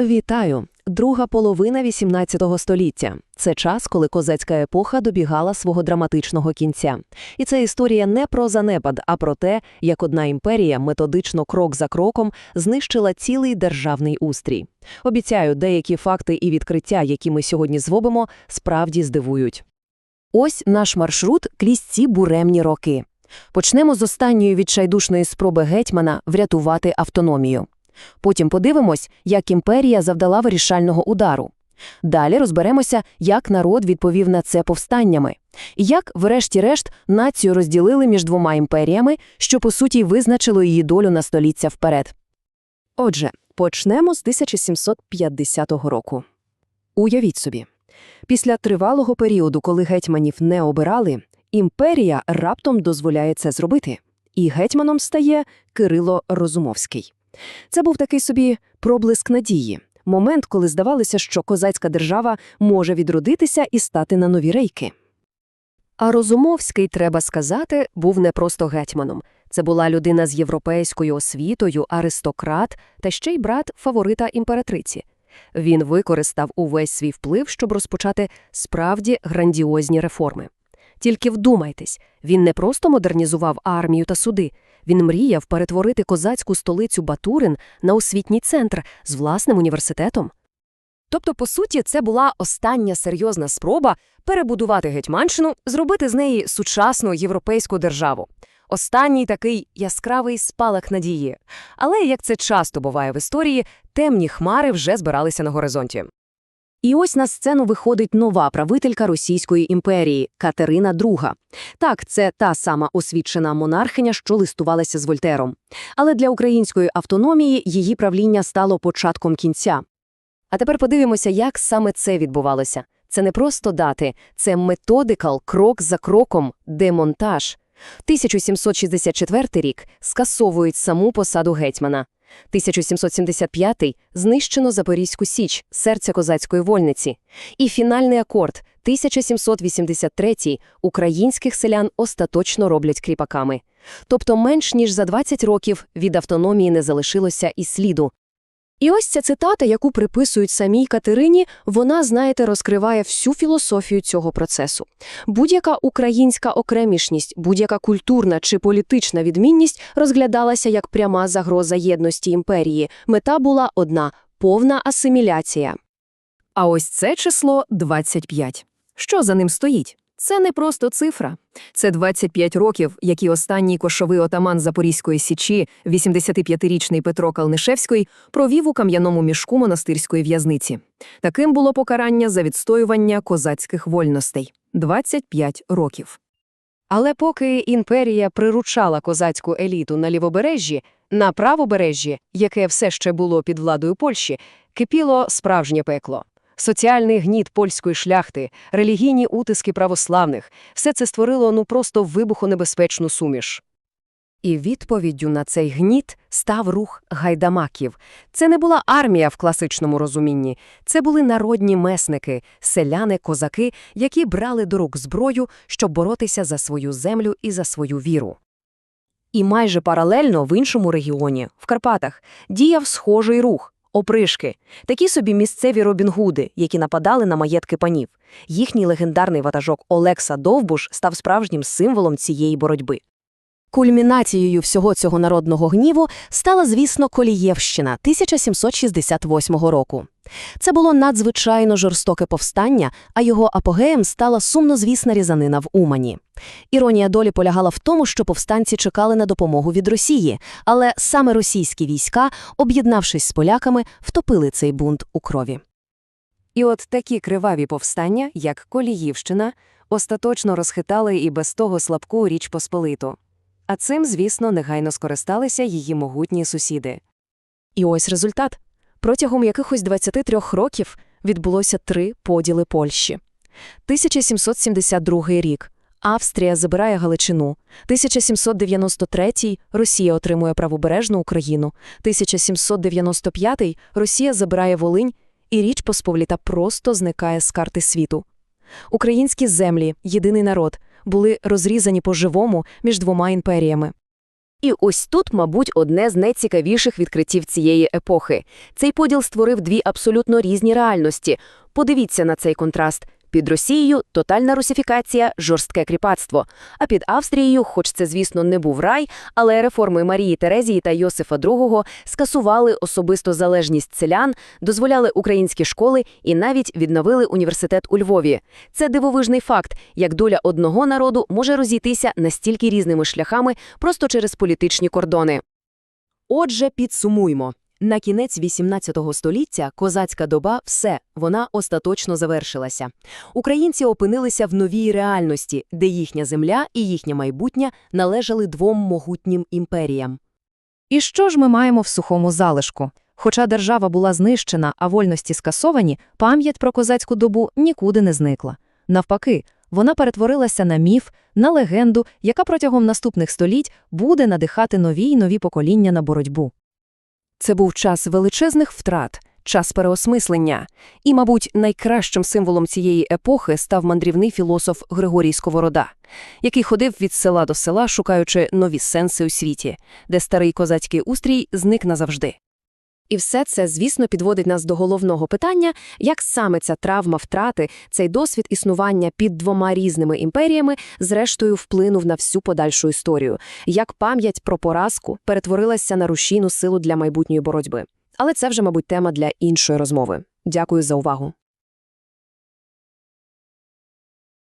Вітаю! Друга половина XVIII століття. Це час, коли козацька епоха добігала свого драматичного кінця. І це історія не про занепад, а про те, як одна імперія методично крок за кроком знищила цілий державний устрій. Обіцяю, деякі факти і відкриття, які ми сьогодні звобимо, справді здивують. Ось наш маршрут крізь ці буремні роки. Почнемо з останньої відчайдушної спроби гетьмана врятувати автономію. Потім подивимось, як імперія завдала вирішального удару. Далі розберемося, як народ відповів на це повстаннями, і як, врешті-решт, націю розділили між двома імперіями, що, по суті, визначило її долю на століття вперед. Отже, почнемо з 1750 року. Уявіть собі, після тривалого періоду, коли гетьманів не обирали, імперія раптом дозволяє це зробити, і гетьманом стає Кирило Розумовський. Це був такий собі проблиск надії, момент, коли здавалося, що козацька держава може відродитися і стати на нові рейки. А Розумовський, треба сказати, був не просто гетьманом. Це була людина з європейською освітою, аристократ та ще й брат фаворита імператриці. Він використав увесь свій вплив, щоб розпочати справді грандіозні реформи. Тільки вдумайтесь, він не просто модернізував армію та суди, він мріяв перетворити козацьку столицю Батурин на освітній центр з власним університетом. Тобто, по суті, це була остання серйозна спроба перебудувати Гетьманщину, зробити з неї сучасну європейську державу. Останній такий яскравий спалах надії. Але, як це часто буває в історії, темні хмари вже збиралися на горизонті. І ось на сцену виходить нова правителька Російської імперії Катерина II. Так, це та сама освічена монархиня, що листувалася з Вольтером. Але для української автономії її правління стало початком кінця. А тепер подивимося, як саме це відбувалося. Це не просто дати, це методикал, крок за кроком, демонтаж. 1764 рік скасовують саму посаду гетьмана. 1775 – знищено Запорізьку Січ, серця козацької вольниці. І фінальний акорд 1783 – українських селян остаточно роблять кріпаками. Тобто менш ніж за 20 років від автономії не залишилося і сліду. І ось ця цитата, яку приписують самій Катерині, вона, знаєте, розкриває всю філософію цього процесу. Будь-яка українська окремішність, будь-яка культурна чи політична відмінність розглядалася як пряма загроза єдності імперії. Мета була одна – повна асиміляція. А ось це число – 25. Що за ним стоїть? Це не просто цифра. Це 25 років, які останній кошовий отаман Запорізької січі, 85-річний Петро Калнишевський, провів у кам'яному мішку монастирської в'язниці. Таким було покарання за відстоювання козацьких вольностей – 25 років. Але поки імперія приручала козацьку еліту на лівобережжі, на правобережжі, яке все ще було під владою Польщі, кипіло справжнє пекло. Соціальний гніт польської шляхти, релігійні утиски православних – все це створило ну просто вибухонебезпечну суміш. І відповіддю на цей гніт став рух гайдамаків. Це не була армія в класичному розумінні, це були народні месники, селяни, козаки, які брали до рук зброю, щоб боротися за свою землю і за свою віру. І майже паралельно в іншому регіоні, в Карпатах, діяв схожий рух. Опришки такі собі місцеві робінгуди, які нападали на маєтки панів. Їхній легендарний ватажок Олекса Довбуш став справжнім символом цієї боротьби. Кульмінацією всього цього народного гніву стала, звісно, Колієвщина 1768 року. Це було надзвичайно жорстоке повстання, а його апогеєм стала сумнозвісна різанина в Умані. Іронія долі полягала в тому, що повстанці чекали на допомогу від Росії, але саме російські війська, об'єднавшись з поляками, втопили цей бунт у крові. І от такі криваві повстання, як Коліївщина, остаточно розхитали і без того слабку Річ Посполиту. А цим, звісно, негайно скористалися її могутні сусіди. І ось результат. Протягом якихось 23 років відбулося три поділи Польщі. 1772 рік Австрія забирає Галичину, 1793 Росія отримує правобережну Україну, 1795 Росія забирає Волинь, і Річ Посполіта просто зникає з карти світу. Українські землі, єдиний народ, були розрізані по-живому між двома імперіями. І ось тут, мабуть, одне з найцікавіших відкриттів цієї епохи. Цей поділ створив дві абсолютно різні реальності. Подивіться на цей контраст. Під Росією – тотальна русифікація, жорстке кріпацтво. А під Австрією, хоч це, звісно, не був рай, але реформи Марії Терезії та Йосифа II скасували особисту залежність селян, дозволяли українські школи і навіть відновили університет у Львові. Це дивовижний факт, як доля одного народу може розійтися настільки різними шляхами просто через політичні кордони. Отже, підсумуймо. На кінець XVIII століття козацька доба – все, вона остаточно завершилася. Українці опинилися в новій реальності, де їхня земля і їхнє майбутнє належали двом могутнім імперіям. І що ж ми маємо в сухому залишку? Хоча держава була знищена, а вольності скасовані, пам'ять про козацьку добу нікуди не зникла. Навпаки, вона перетворилася на міф, на легенду, яка протягом наступних століть буде надихати нові й нові покоління на боротьбу. Це був час величезних втрат, час переосмислення. І, мабуть, найкращим символом цієї епохи став мандрівний філософ Григорій Сковорода, який ходив від села до села, шукаючи нові сенси у світі, де старий козацький устрій зник назавжди. І все це, звісно, підводить нас до головного питання, як саме ця травма втрати, цей досвід існування під двома різними імперіями, зрештою вплинув на всю подальшу історію, як пам'ять про поразку перетворилася на рушійну силу для майбутньої боротьби. Але це вже, мабуть, тема для іншої розмови. Дякую за увагу.